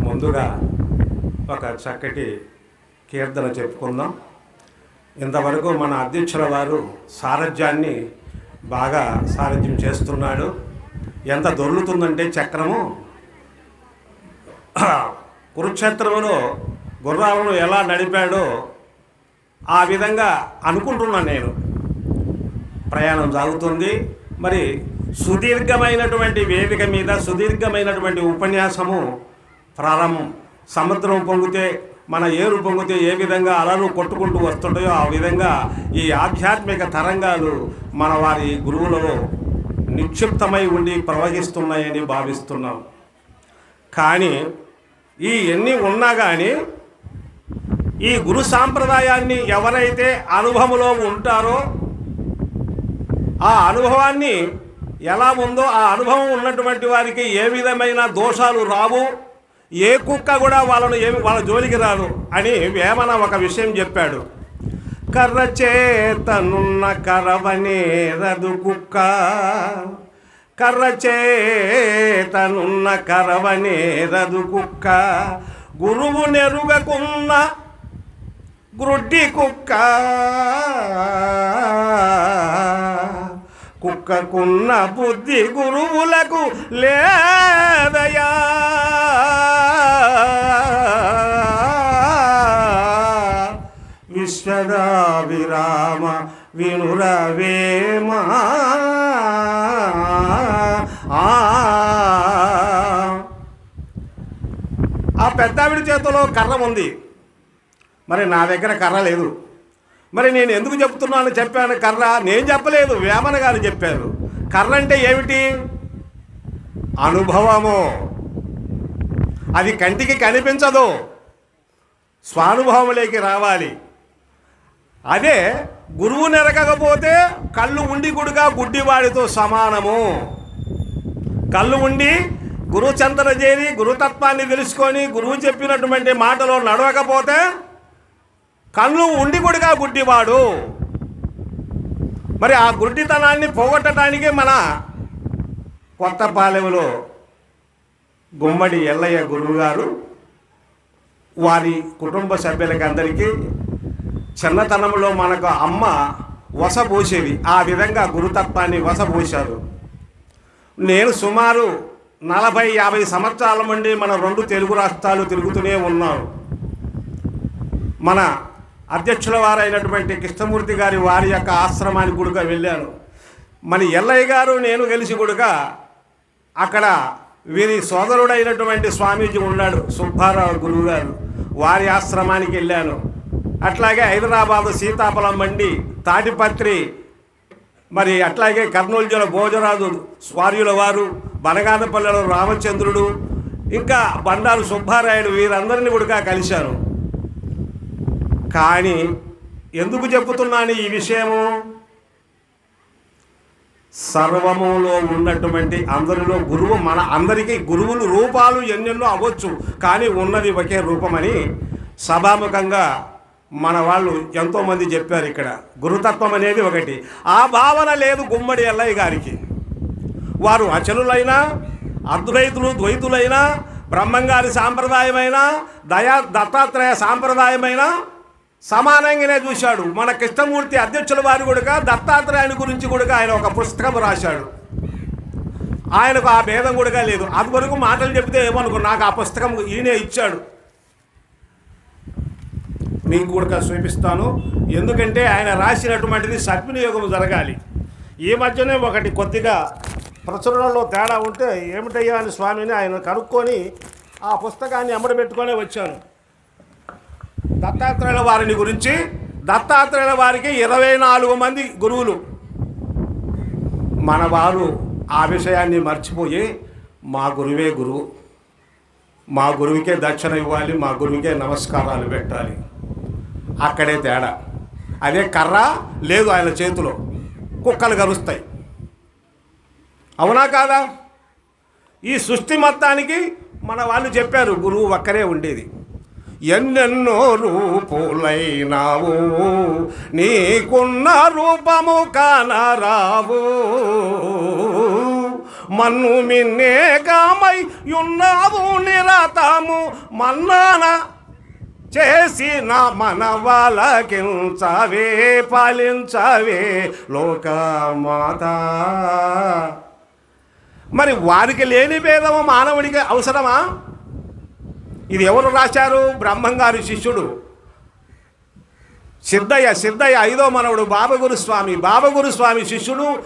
ముందుగా ఒక చక్కటి కీర్తన చెప్పుకుందాం. ఇంతవరకు మన అధ్యక్షుల వారు సారథ్యాన్ని బాగా సారథ్యం చేస్తున్నాడు. ఎంత దొర్లుతుందంటే చక్రము? కురుక్షేత్రంలో గుర్రాలను ఎలా నడిపాడో ఆ విధంగా అనుకుంటున్నాను నేను. ప్రయాణం సాగుతుంది. మరి సుదీర్ఘమైనటువంటి వేదిక మీద సుదీర్ఘమైనటువంటి ఉపన్యాసము ప్రారంభం. సముద్రం పొంగితే మన ఏరు పొంగితే ఏ విధంగా అలలు కొట్టుకుంటూ వస్తుంటాయో ఆ విధంగా ఈ ఆధ్యాత్మిక తరంగాలు మన వారి గురువులలో నిక్షిప్తమై ఉండి ప్రవహిస్తున్నాయని భావిస్తున్నాం. కానీ ఈ ఎన్ని ఉన్నా కానీ ఈ గురు సాంప్రదాయాన్ని ఎవరైతే అనుభవంలో ఉంటారో ఆ అనుభవాన్ని ఎలా ఉందో ఆ అనుభవం ఉన్నటువంటి వారికి ఏ విధమైన దోషాలు రావు ఏ కుక్క కూడా వాళ్ళను ఏమి వాళ్ళ జోలికి రాదు అని వేమన ఒక విషయం చెప్పాడు. కర్ర చేతనున్న కరవనేరదు కుక్క. కర్ర చేతనున్న కరవనేరదు కుక్క. గురువు నెరుగకున్న గ్రుడ్డి కుక్క. కుక్కకున్న బుద్ధి గురువులకు లేదయా విశ్వదాభిరామ వినురవేమా ఆ పెద్దావిడి చేతిలో కర్ర ఉంది. మరి నా దగ్గర కర్ర లేదు. మరి నేను ఎందుకు చెప్తున్నాను చెప్పాను కర్ర? నేను చెప్పలేదు. వేమన గారు చెప్పారు. కర్ర అంటే ఏమిటి? అనుభవము. అది కంటికి కనిపించదు. స్వానుభవంలోకి రావాలి. అదే గురువు నెరకకపోతే కళ్ళు ఉండి గుడుగా గుడ్డివాడితో సమానము. కళ్ళు ఉండి గురువు చెంతన చేరి గురుతత్వాన్ని తెలుసుకొని గురువు చెప్పినటువంటి మాటలో నడవకపోతే కళ్ళు ఉండి గుడిగా గుడ్డివాడు. మరి ఆ గుడ్డితనాన్ని పోగొట్టడానికి మన కొత్తపాలెంలో గుమ్మడి ఎల్లయ్య గురువు గారు వారి కుటుంబ సభ్యులకందరికీ చిన్నతనంలో మనకు అమ్మ వసపోసేది ఆ విధంగా గురుతత్వాన్ని వసపోశారు నేను సుమారు నలభై యాభై సంవత్సరాల నుండి మన రెండు తెలుగు రాష్ట్రాలు తిరుగుతూనే ఉన్నాను. మన అధ్యక్షుల వారైనటువంటి కృష్ణమూర్తి గారి వారి యొక్క ఆశ్రమానికి కూడా వెళ్ళాను. మన ఎల్లయ్య గారు నేను కలిసి కూడా అక్కడ వీరి సోదరుడైనటువంటి స్వామీజీ ఉన్నాడు సుబ్బారావు గురువు గారు. వారి ఆశ్రమానికి వెళ్ళాను. అట్లాగే హైదరాబాదు సీతాఫలం మండి తాటిపత్రి మరి అట్లాగే కర్నూలు జిల్లా భోజరాజు స్వార్యుల వారు బనగానపల్లెలో రామచంద్రుడు ఇంకా బండారు సుబ్బారాయుడు వీరందరినీ కూడా కలిశాను. కానీ ఎందుకు చెబుతున్నాను ఈ విషయము? సర్వములో ఉన్నటువంటి అందరిలో గురువు మన అందరికీ గురువులు రూపాలు ఎన్నెన్నో అవ్వచ్చు కానీ ఉన్నది ఒకే రూపమని సభాముఖంగా మన వాళ్ళు ఎంతోమంది చెప్పారు ఇక్కడ. గురుతత్వం అనేది ఒకటి. ఆ భావన లేదు గుమ్మడి ఎల్లయ్య గారికి. వారు అచలులైనా అద్వైతులు ద్వైతులైనా బ్రహ్మంగారి సాంప్రదాయమైన దయా దత్తాత్రేయ సాంప్రదాయమైన సమానంగానే చూశాడు. మన కృష్ణమూర్తి అధ్యక్షుల వారి కూడా దత్తాత్రేయుని గురించి కూడా ఆయన ఒక పుస్తకం రాశాడు. ఆయనకు ఆ భేదం కూడా లేదు. అది వరకు మాటలు చెప్తే ఏమనుకో నాకు ఆ పుస్తకం ఈయనే ఇచ్చాడు. మీకు కూడా చూపిస్తాను. ఎందుకంటే ఆయన రాసినటువంటిది సద్వినియోగం జరగాలి. ఈ మధ్యనే ఒకటి కొద్దిగా ప్రచురణలో తేడా ఉంటే ఏమిటయ్యా అని స్వామిని ఆయన కనుక్కొని ఆ పుస్తకాన్ని అమ్మడబెట్టుకొని వచ్చాను. దత్తాత్రేయుల వారిని గురించి దత్తాత్రేయుల వారికి ఇరవై నాలుగు మంది గురువులు. మన వారు ఆ విషయాన్ని మర్చిపోయి మా గురువే గురువు. మా గురువుకే దక్షిణ ఇవ్వాలి మా గురువుకే నమస్కారాలు పెట్టాలి. అక్కడే తేడా. అదే కర్ర లేదు ఆయన చేతిలో. కుక్కలు కరుస్తాయి. అవునా కాదా? ఈ సృష్టి మొత్తానికి మన వాళ్ళు చెప్పారు గురువు ఒక్కరే ఉండేది. ఎన్నెన్నో రూపులైనావు. నీకున్న రూపము కానరావు. మన్ను మిన్నే కామై ఉన్నావు నిరతము. మన్నాన చేసిన మనవలకించవే పాలించవే లోకమాత. మరి వారికి లేని భేదము మానవుడికి అవసరమా? ఇది ఎవరు రాశారు? బ్రహ్మంగారి శిష్యుడు. సిద్ధయ్య సిద్ధయ్య ఐదో మనవుడు బాబగురుస్వామి బాబగురుస్వామి శిష్యుడు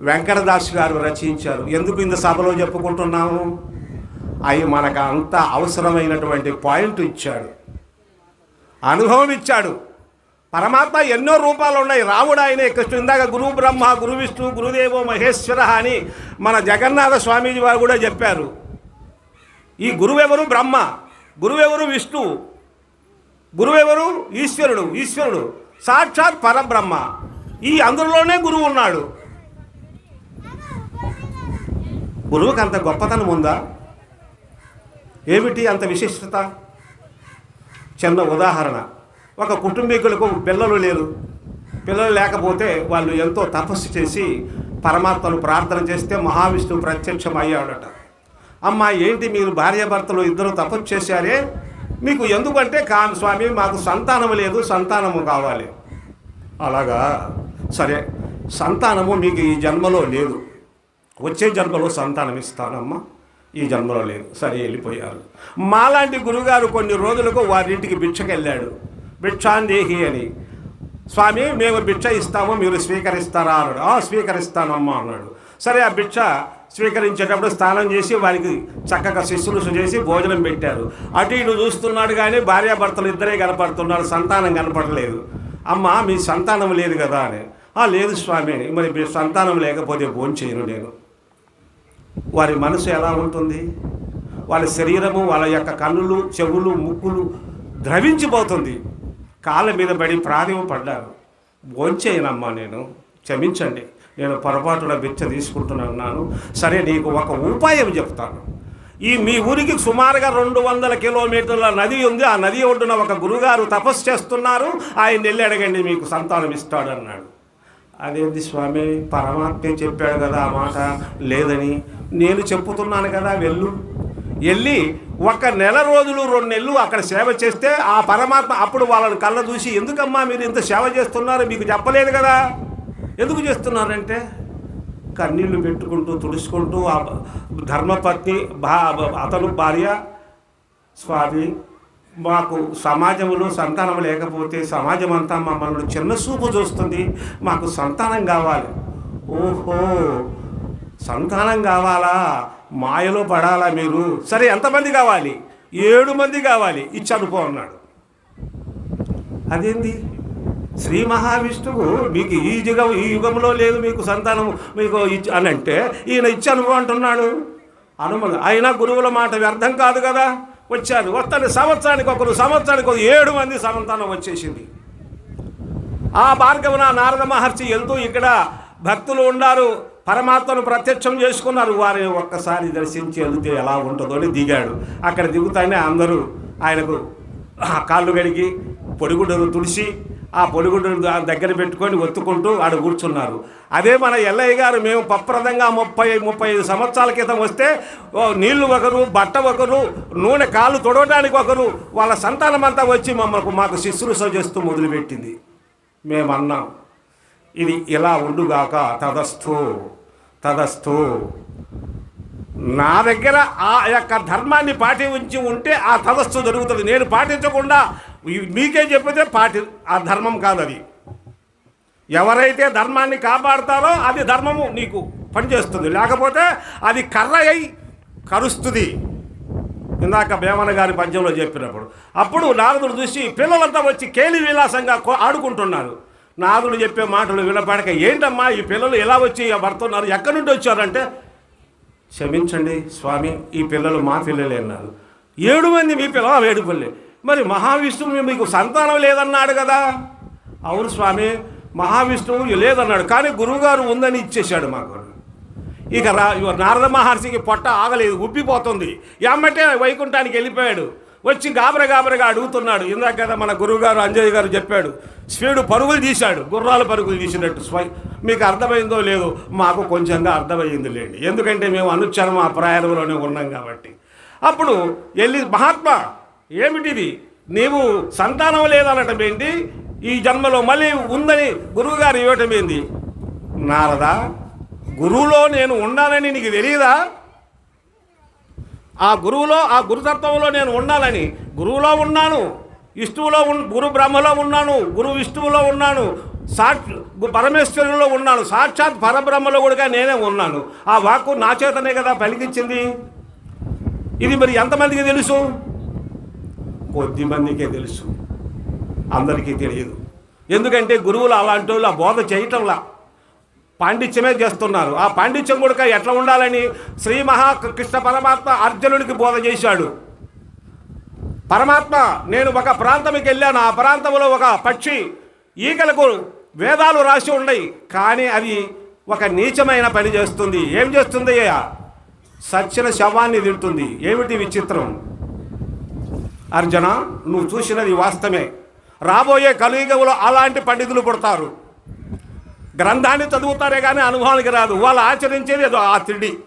వెంకటదాస్ గారు రచించారు. ఎందుకు ఇంత సభలో చెప్పుకుంటున్నాము? అవి మనకు అంత అవసరమైనటువంటి పాయింట్ ఇచ్చాడు. అనుభవం ఇచ్చాడు. పరమాత్మ ఎన్నో రూపాలు ఉన్నాయి. రాముడు ఆయనే కృష్ణుడు ఇందాక గురువు బ్రహ్మ గురు విష్ణు గురుదేవో మహేశ్వర అని మన జగన్నాథ స్వామీజీ వారు కూడా చెప్పారు. ఈ గురువెవరు? బ్రహ్మ. గురువెవరు? విష్ణు. గురువెవరు? ఈశ్వరుడు. ఈశ్వరుడు. సాక్షాత్ పరబ్రహ్మ. ఈ అందులోనే గురువు ఉన్నాడు. గురువుకి అంత గొప్పతనం ఉందా? ఏమిటి అంత విశిష్టత? చిన్న ఉదాహరణ. ఒక కుటుంబీకులకు పిల్లలు లేరు. పిల్లలు లేకపోతే వాళ్ళు ఎంతో తపస్సు చేసి పరమాత్మను ప్రార్థన చేస్తే మహావిష్ణువు ప్రత్యక్షం అయ్యాడట అమ్మా ఏంటి మీరు భార్యాభర్తలు ఇద్దరు తపస్సు చేశారే? మీకు ఎందుకంటే కా స్వామి మాకు సంతానము లేదు సంతానము కావాలి. అలాగా? సరే సంతానము మీకు ఈ జన్మలో లేదు. వచ్చే జన్మలో సంతానం ఇస్తానమ్మా. ఈ జన్మలో లేదు. సరే వెళ్ళిపోయారు. మాలాంటి గురుగారు కొన్ని రోజులకు వారింటికి భిక్షకెళ్ళాడు. భిక్షాందేహి అని. స్వామి మేము భిక్ష ఇస్తాము మీరు స్వీకరిస్తారా? అన్నాడు. "ఆ, స్వీకరిస్తానమ్మా అన్నాడు. సరే ఆ భిక్ష స్వీకరించేటప్పుడు స్నానం చేసి వారికి చక్కగా శిశులుసు చేసి భోజనం పెట్టారు. అటు ఇటు చూస్తున్నాడు కానీ భార్యాభర్తలు ఇద్దరే కనపడుతున్నారు సంతానం కనపడలేదు. అమ్మ మీ సంతానం లేదు కదా అని. "ఆ, లేదు స్వామి మరి మీ సంతానం లేకపోతే భోంచేయను నేను. వారి మనసు ఎలా ఉంటుంది? వాళ్ళ శరీరము వాళ్ళ యొక్క కన్నులు చెవులు ముక్కులు ద్రవించిపోతుంది. కాళ్ళ మీద పడి ప్రాణం పడ్డారు. భోంచేయనమ్మా నేను. క్షమించండి. నేను పొరపాటున బిచ్చ తీసుకుంటున్నాను సరే నీకు ఒక ఉపాయం చెప్తాను. ఈ మీ ఊరికి సుమారుగా రెండు వందల కిలోమీటర్ల నది ఉంది. ఆ నది ఒడ్డున ఒక గురుగారు తపస్సు చేస్తున్నారు. ఆయన వెళ్ళి అడగండి మీకు సంతానం ఇస్తాడన్నాడు అదేంటి స్వామి పరమాత్మే చెప్పాడు కదా ఆ మాట లేదని. నేను చెప్పుతున్నాను కదా వెళ్ళు. వెళ్ళి ఒక నెల రోజులు రెండు నెలలు అక్కడ సేవ చేస్తే ఆ పరమాత్మ అప్పుడు వాళ్ళని కళ్ళ చూసి ఎందుకమ్మా మీరు ఇంత సేవ చేస్తున్నారు? మీకు చెప్పలేదు కదా. ఎందుకు చేస్తున్నారంటే కన్నీళ్ళు పెట్టుకుంటూ తుడుచుకుంటూ ధర్మపత్ని భా అతను భార్య స్వామి మాకు సమాజంలో సంతానం లేకపోతే సమాజం అంతా మమ్మల్ని చిన్న చూపు చూస్తుంది మాకు సంతానం కావాలి. ఓహో సంతానం కావాలా? మాయలో పడాలా మీరు? సరే ఎంతమంది కావాలి? ఏడు మంది కావాలి ఇచ్చి అనుకో అన్నాడు. అదేంది? శ్రీ మహావిష్ణువు మీకు ఈ యుగం ఈ యుగంలో లేదు మీకు సంతానం మీకు ఇచ్చి అని అంటే ఈయన ఇచ్చి అంటున్నాడు. అనుమతి అయినా గురువుల మాట వ్యర్థం కాదు కదా? వచ్చారు వస్తాను సంవత్సరానికి ఒకరు సంవత్సరానికి ఒక ఏడు మంది సంతానం వచ్చేసింది. ఆ భార్గవన నారద మహర్షి వెళ్తూ ఇక్కడ భక్తులు ఉన్నారు పరమాత్మను ప్రత్యక్షం చేసుకున్నారు. వారిని ఒక్కసారి దర్శించి వెళ్తే ఎలా ఉంటుందో అని దిగాడు. అక్కడ దిగుతానే అందరూ ఆయనకు కాళ్ళు కడిగి పొడిగుడ్డను తుడిచి ఆ పొడుగుడు దగ్గర పెట్టుకొని ఒత్తుకుంటూ ఆడు కూర్చున్నారు. అదే మన ఎల్లయ్య గారు మేము పప్రదంగా ముప్పై ముప్పై ఐదు సంవత్సరాల క్రితం వస్తే ఓ నీళ్ళు ఒకరు బట్ట ఒకరు నూనె కాళ్ళు తొడవడానికి ఒకరు వాళ్ళ సంతానం అంతా వచ్చి మమ్మల్ని మాకు శుశ్రూష చేస్తూ మొదలుపెట్టింది. మేమన్నాం ఇది ఇలా ఉండుగాక తదస్థు తదస్థు. నా దగ్గర ఆ యొక్క ధర్మాన్ని పాటించి ఉంటే ఆ తదస్థు జరుగుతుంది. నేను పాటించకుండా మీకే చెప్పితే పాటి ఆ ధర్మం కాదు అది ఎవరైతే ధర్మాన్ని కాపాడతారో అది ధర్మము నీకు పనిచేస్తుంది. లేకపోతే అది కర్ర అయి కరుస్తుంది. ఇందాక భేమన గారి పద్యంలో చెప్పినప్పుడు. అప్పుడు నారదుడు చూసి పిల్లలంతా వచ్చి కేలి విలాసంగా కో- ఆడుకుంటున్నారు. నారదుడు చెప్పే మాటలు వినపడక ఏంటమ్మా ఈ పిల్లలు ఎలా వచ్చి పడుతున్నారు? ఎక్కడి నుండి వచ్చారంటే క్షమించండి స్వామి ఈ పిల్లలు మా పిల్లలే అన్నారు. ఏడు మంది మీ పిల్లలు ఏడు పిల్లలే మరి మహావిష్ణువు మీకు సంతానం లేదన్నాడు కదా? అవును స్వామి మహావిష్ణువు లేదన్నాడు. కానీ గురువుగారు ఉందని ఇచ్చేశాడు మాకు. ఇక రా నారద మహర్షికి పొట్ట ఆగలేదు ఉబ్బిపోతుంది. ఎమ్మటే వైకుంఠానికి వెళ్ళిపోయాడు. వచ్చి గాబర గాబరగా అడుగుతున్నాడు. ఇందాక కదా మన గురువుగారు అంజయ్ గారు చెప్పాడు స్పీడు పరుగులు తీశాడు. గుర్రాలు పరుగులు తీసినట్టు స్వై మీకు అర్థమైందో లేదో మాకు కొంచెంగా అర్థమైంది లేండి. ఎందుకంటే మేము అనుచ్చరం ఆ ప్రయాణంలోనే ఉన్నాం కాబట్టి. అప్పుడు వెళ్ళి మహాత్మా ఏమిటిది? నీవు సంతానం లేదనటం ఏంటి? ఈ జన్మలో మళ్ళీ ఉందని గురువుగారు ఇవ్వటం ఏంది? నారదా గురువులో నేను ఉన్నానని నీకు తెలియదా ఆ గురువులో ఆ గురుతత్వంలో నేను ఉండాలని గురువులో ఉన్నాను విష్ణువులో ఉన్ గురు బ్రహ్మలో ఉన్నాను గురు విష్ణువులో ఉన్నాను సాక్ష పరమేశ్వరులో ఉన్నాను సాక్షాత్ పరబ్రహ్మలో కూడా నేనే ఉన్నాను. ఆ వాక్కు నా చేతనే కదా పలికించింది ఇది మరి ఎంతమందికి తెలుసు? కొద్ది మందికే తెలుసు. అందరికీ తెలియదు. ఎందుకంటే గురువులు అలాంటి వాళ్ళు ఆ బోధ చేయటంలా. పాండిత్యమే చేస్తున్నారు. ఆ పాండిత్యం కూడా ఎట్లా ఉండాలని శ్రీ మహాకృష్ణ పరమాత్మ అర్జునుడికి బోధ చేశాడు. పరమాత్మ నేను ఒక ప్రాంతంకి వెళ్ళాను. ఆ ప్రాంతంలో ఒక పక్షి ఈకలకు వేదాలు రాసి ఉన్నాయి. కానీ అది ఒక నీచమైన పని చేస్తుంది. ఏం చేస్తుంది అయ్యా? సచ్చిన శవాన్ని తింటుంది. ఏమిటి విచిత్రం? అర్జున నువ్వు చూసినది వాస్తవమే. రాబోయే కలియుగంలో అలాంటి పండితులు పుడతారు. గ్రంథాన్ని చదువుతారే కానీ అనుభవానికి రాదు. వాళ్ళు ఆచరించేది ఏదో ఆ తిండి.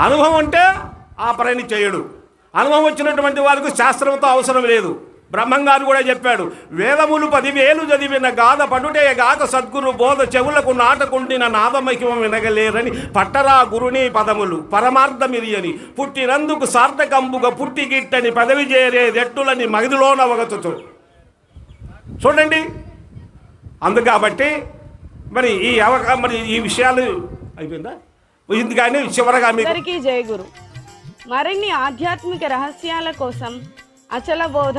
అనుభవం అంటే ఆ పనిని చేయడు. అనుభవం వచ్చినటువంటి వారికి శాస్త్రంతో అవసరం లేదు. బ్రహ్మంగారు కూడా చెప్పాడు వేదములు పదివేలు చదివిన గాథ పడుటే గాక సద్గురు బోధ చెవులకు నాటకుండిన నాదమహిమం వినగలేరని పట్టరా గురుని పదములు. పరమార్థమిరియని పుట్టినందుకు సార్థకంబుగా పుట్టిగిట్టని పదవి చేరేదెట్టులని మగదిలోన ఒకచుచు చూడండి. అందు కాబట్టి మరి ఈ అవక మరి ఈ విషయాలు అయిపోయిందా? ఇది కానీ చివరగా అందరికీ మరిన్ని ఆధ్యాత్మిక రహస్యాల కోసం అచల బోధ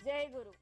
జై గురు.